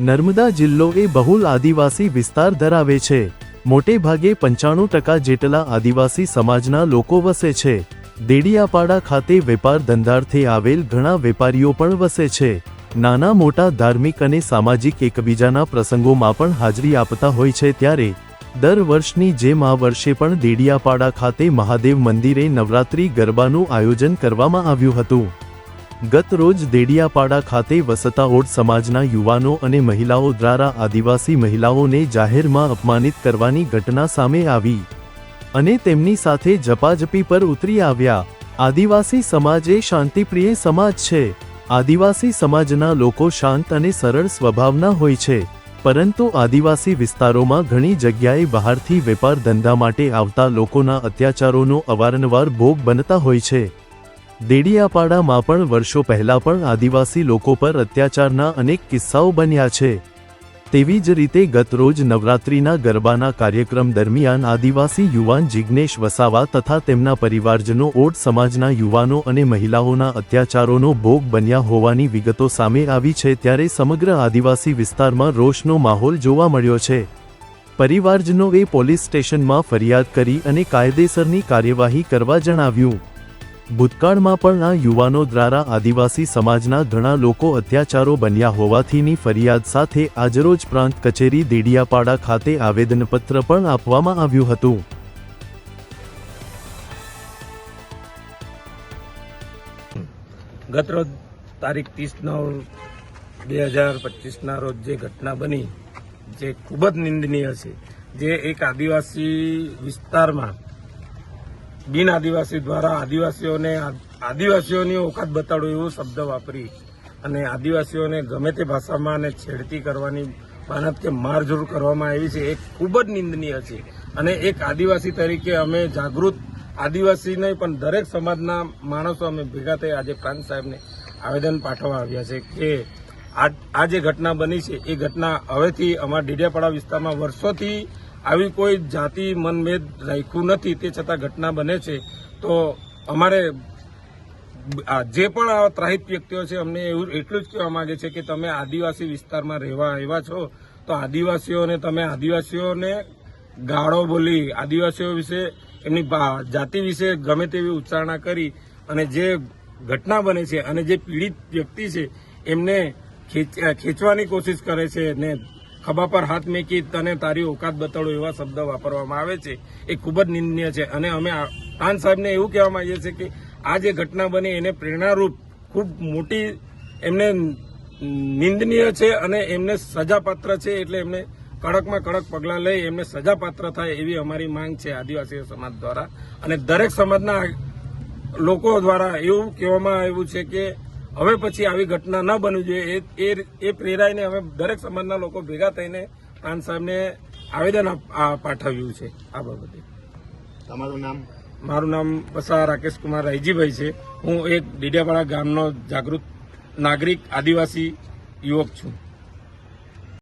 નર્મદા જિલ્લો એ બહુલ આદિવાસી વિસ્તાર ધરાવે છે. મોટે ભાગે પંચાણું ટકા જેટલા આદિવાસી સમાજના લોકો વસે છે. દેડિયાપાડા ખાતે વેપાર ધંધાર્થે આવેલ ઘણા વેપારીઓ પણ વસે છે. નાના મોટા ધાર્મિક અને સામાજિક એકબીજાના પ્રસંગોમાં પણ હાજરી આપતા હોય છે ત્યારે, દર વર્ષની જેમ આ વર્ષે પણ દેડિયાપાડા ખાતે મહાદેવ મંદિરે નવરાત્રી ગરબાનું આયોજન કરવામાં આવ્યું હતું. ગત રોજ દેડિયાપાડા ખાતે વસતા ઓડ સમાજના યુવાનો અને મહિલાઓ દ્વારા આદિવાસી મહિલાઓને જાહેરમાં અપમાનિત કરવાની ઘટના સામે આવી અને તેમની સાથે ઝપાઝપી પર ઉતરી આવ્યા. આદિવાસી સમાજ એ શાંતિપ્રિય સમાજ છે. આદિવાસી સમાજના લોકો શાંત અને સરળ સ્વભાવના હોય છે. પરંતુ આદિવાસી વિસ્તારોમાં ઘણી જગ્યાએ બહારથી વેપાર ધંધા માટે આવતા લોકોના અત્યાચારોનો અવારનવાર ભોગ બનતા હોય છે. દેડિયાપાડામાં પણ વર્ષો પહેલા પણ આદિવાસી લોકો પર અત્યાચારના અનેક કિસ્સાઓ બન્યા છે. તેવી જ રીતે ગતરોજ નવરાત્રિના ગરબાના કાર્યક્રમ દરમિયાન આદિવાસી યુવાન જિજ્ઞેશ વસાવા તથા તેમના પરિવારજનો ઓટ સમાજના યુવાનો અને મહિલાઓના અત્યાચારોનો ભોગ બન્યા હોવાની વિગતો સામે આવી છે ત્યારે સમગ્ર આદિવાસી વિસ્તારમાં રોષનો માહોલ જોવા મળ્યો છે. પરિવારજનોએ પોલીસ સ્ટેશનમાં ફરિયાદ કરી અને કાયદેસરની કાર્યવાહી કરવા જણાવ્યું. ભૂતકાળમાં પણ આ યુવાનો દ્વારા આદિવાસી સમાજના ઘણા લોકો અત્યાચારો બન્યા હોવાથીની ફરિયાદ સાથે આજરોજ પ્રાંત કચેરી દેડિયાપાડા ખાતે આવેદનપત્ર પણ આપવામાં આવ્યું હતું. ગત રોજ તારીખ ત્રીસ નવ બે હજાર પચીસના રોજ જે ઘટના બની, જે ખૂબ જ નિંદનીય છે, જે એક આદિવાસી વિસ્તારમાં બિન આદિવાસી દ્વારા આદિવાસીઓને આદિવાસીઓની ઓકાત બતાડો એવો શબ્દ વાપરી અને આદિવાસીઓને ગમે તે ભાષામાં અને છેડતી કરવાની માનત કે મારઝૂર કરવામાં આવી છે, એ ખૂબ જ નિંદનીય છે. અને એક આદિવાસી તરીકે અમે જાગૃત આદિવાસી નહીં, પણ દરેક સમાજના માણસો અમે ભેગા થઈ આજે પ્રાંત સાહેબને આવેદન પાઠવવા આવ્યા છે કે આ જે ઘટના બની છે, એ ઘટના હવેથી અમારા ડીડિયાપાડા વિસ્તારમાં વર્ષોથી આવી કોઈ જાતિ મનભેદ રાખ્યું નથી, તે છતાં ઘટના બને છે. તો અમારે જે પણ આ ત્રાહિત વ્યક્તિઓ છે, અમને એવું એટલું જ કહેવા માંગે છે કે તમે આદિવાસી વિસ્તારમાં રહેવા આવ્યા છો, તો આદિવાસીઓને તમે આદિવાસીઓને ગાળો બોલી, આદિવાસીઓ વિશે, એમની જાતિ વિશે ગમે તેવી ઉચ્ચારણા કરી અને જે ઘટના બને છે અને જે પીડિત વ્યક્તિ છે, એમને ખેંચ- ખેંચવાની કોશિશ કરે છે ને ખભા પર હાથ મેકી તને તારી ઓકાત બતાડો એવા શબ્દ વાપરવામાં આવે છે. એ ખૂબ જ નિંદનીય છે. અને અમે ખાન સાહેબને એવું કહેવા માંગીએ છીએ કે આ જે ઘટના બની એને પ્રેરણારૂપ ખૂબ મોટી એમને નિંદનીય છે અને એમને સજાપાત્ર છે એટલે એમને કડકમાં કડક પગલાં લઈ એમને સજાપાત્ર થાય એવી અમારી માંગ છે આદિવાસી સમાજ દ્વારા. અને દરેક સમાજના લોકો દ્વારા એવું કહેવામાં આવ્યું છે કે હવે પછી આવી ઘટના ન બનવી જોઈએ. એ- એ પ્રેરાઈને હવે દરેક સમાજના લોકો ભેગા થઈને પ્રાંત સાહેબને આવેદન પાઠવ્યું છે આ બાબતે. તમારું નામ? મારું નામ વસા રાકેશ કુમાર રાયજીભાઈ છે. હું એક ડીડિયાપાડા ગામનો જાગૃત નાગરિક આદિવાસી યુવક છું.